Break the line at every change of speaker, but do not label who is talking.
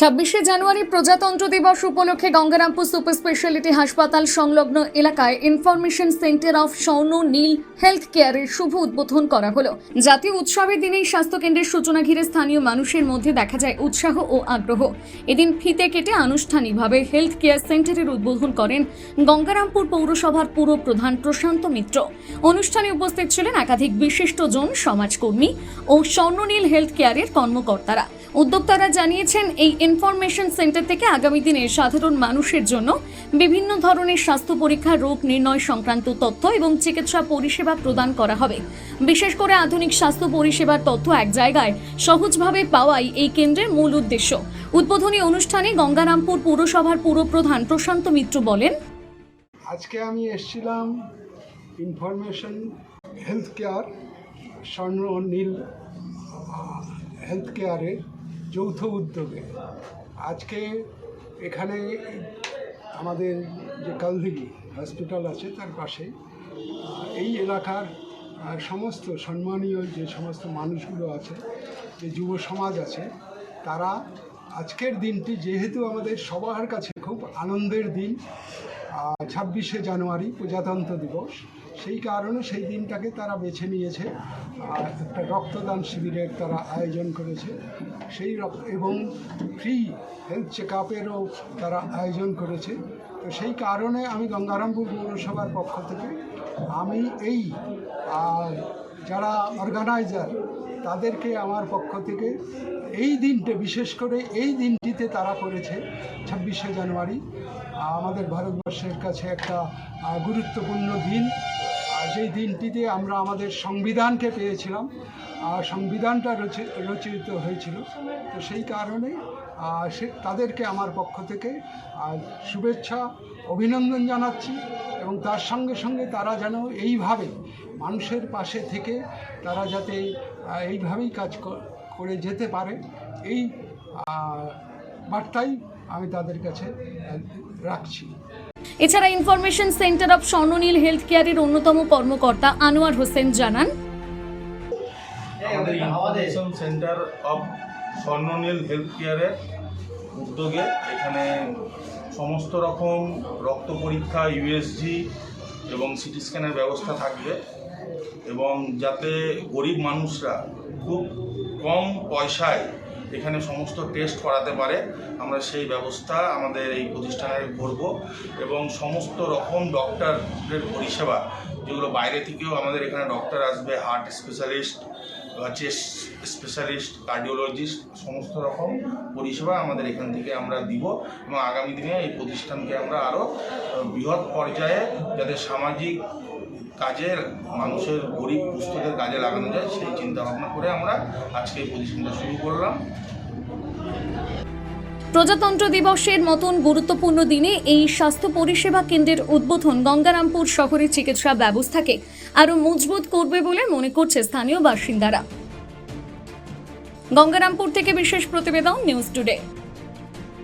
ছাব্বিশে জানুয়ারি প্রজাতন্ত্র দিবস উপলক্ষে গঙ্গারামপুর সুপার স্পেশালিটি হাসপাতাল সংলগ্ন এলাকায় ইনফরমেশন সেন্টার অফ স্বর্ণ নীল হেলথ কেয়ারের শুভ উদ্বোধন করা হলো। জাতীয় উৎসবের দিনেই স্বাস্থ্যকেন্দ্রের সূচনা ঘিরে স্থানীয় মানুষের মধ্যে দেখা যায় উৎসাহ ও আগ্রহ। এদিন ফিতে কেটে আনুষ্ঠানিকভাবে হেলথ কেয়ার সেন্টারের উদ্বোধন করেন গঙ্গারামপুর পৌরসভার পুর প্রধান প্রশান্ত মিত্র। অনুষ্ঠানে উপস্থিত ছিলেন একাধিক বিশিষ্টজন সমাজকর্মী ও স্বর্ণনীল হেলথ কেয়ারের কর্মকর্তারা। উদ্যোক্তারা জানিয়েছেন, এই ইনফরমেশন সেন্টার থেকে আগামী দিনে সাধারণ মানুষের জন্য বিভিন্ন ধরনের স্বাস্থ্য পরীক্ষা, রোগ নির্ণয় সংক্রান্ত তথ্য এবং চিকিৎসা পরিষেবা প্রদান করা হবে। বিশেষ করে আধুনিক স্বাস্থ্য পরিষেবার তথ্য এক জায়গায় সহজভাবে পাওয়াই এই কেন্দ্রের মূল উদ্দেশ্য। উদ্বোধনী অনুষ্ঠানে গঙ্গারামপুর পৌরসভার পুরপ্রধান প্রশান্ত মিত্র বলেন,
আজকে আমি এসেছিলাম ইনফরমেশন হেলথ কেয়ার স্বর্ণ নীল হেলথ কেয়ারের যৌথ উদ্যোগে। আজকে এখানে আমাদের যে কালদিঘি হসপিটাল আছে, তার পাশে এই এলাকার সমস্ত সম্মানীয় যে সমস্ত মানুষগুলো আছে, যে যুব সমাজ আছে, তারা আজকের দিনটি যেহেতু আমাদের সবার কাছে খুব আনন্দের দিন ছাব্বিশে জানুয়ারি প্রজাতন্ত্র দিবস সেই কারণে সেই দিনটাকে তারা বেছে নিয়েছে। আর একটা রক্তদান শিবিরের তারা আয়োজন করেছে। সেই রক্ত এবং ফ্রি হেলথ চেক আপেরও তারা আয়োজন করেছে। তো সেই কারণে আমি গঙ্গারামপুর পৌরসভার পক্ষ থেকে আমি এই, আর যারা অর্গানাইজার তাদেরকে আমার পক্ষ থেকে এই দিনটা, বিশেষ করে এই দিনটিতে তারা করেছে ছাব্বিশে জানুয়ারি। আমাদের ভারতবর্ষের কাছে একটা গুরুত্বপূর্ণ দিন। আর যেই দিনটিতে আমরা আমাদের সংবিধানকে পেয়েছিলাম আর সংবিধানটা রচি, রচিত হয়েছিল। তো সেই কারণে সে, তাদেরকে আমার পক্ষ থেকে শুভেচ্ছা, অভিনন্দন জানাচ্ছি। এবং তার সঙ্গে সঙ্গে তারা যেন এইভাবে মানুষের পাশে থেকে তারা যাতে এইভাবেই কাজ করে যেতে পারে এই বার্তাই আমি তাদের কাছে রাখছি।
এছাড়া information centre of Swarnanil health কেয়ারের অন্যতম কর্মকর্তা আনোয়ার হোসেন জানান
আমাদের information centre of Swarnanil health কেয়ারের উদ্যোগে এখানে সমস্ত রকম রক্ত পরীক্ষা ইউএসজি এবং সিটি স্ক্যানের ব্যবস্থা থাকবে এবং যাতে গরিব মানুষরা খুব কম পয়সায় এখানে সমস্ত টেস্ট করাতে পারে, আমরা সেই ব্যবস্থা আমাদের এই প্রতিষ্ঠানে করব এবং সমস্ত রকম ডক্টরের পরিষেবা, যেগুলো বাইরে থেকেও আমাদের এখানে ডক্টর আসবে heart specialist chest specialist, cardiologist, সমস্ত রকম পরিষেবা আমাদের এখান থেকে আমরা দিব এবং আগামী দিনে এই প্রতিষ্ঠানকে আমরা আরও বৃহৎ পর্যায়ে যাতে সামাজিক কাজে মানুষের গরিব পুস্তকের কাজে লাগানো যায়, সেই চিন্তা ভাবনা করে আমরা আজকে এই প্রতিষ্ঠানটা শুরু করলাম।
প্রজাতন্ত্র দিবসের মতন গুরুত্বপূর্ণ দিনে এই স্বাস্থ্য পরিষেবা কেন্দ্রের উদ্বোধন গঙ্গারামপুর শহরের চিকিৎসা ব্যবস্থাকে আরও মজবুত করবে বলে মনে করছে স্থানীয় বাসিন্দারা। গঙ্গারামপুর থেকে বিশেষ প্রতিবেদন নিউজ টুডে।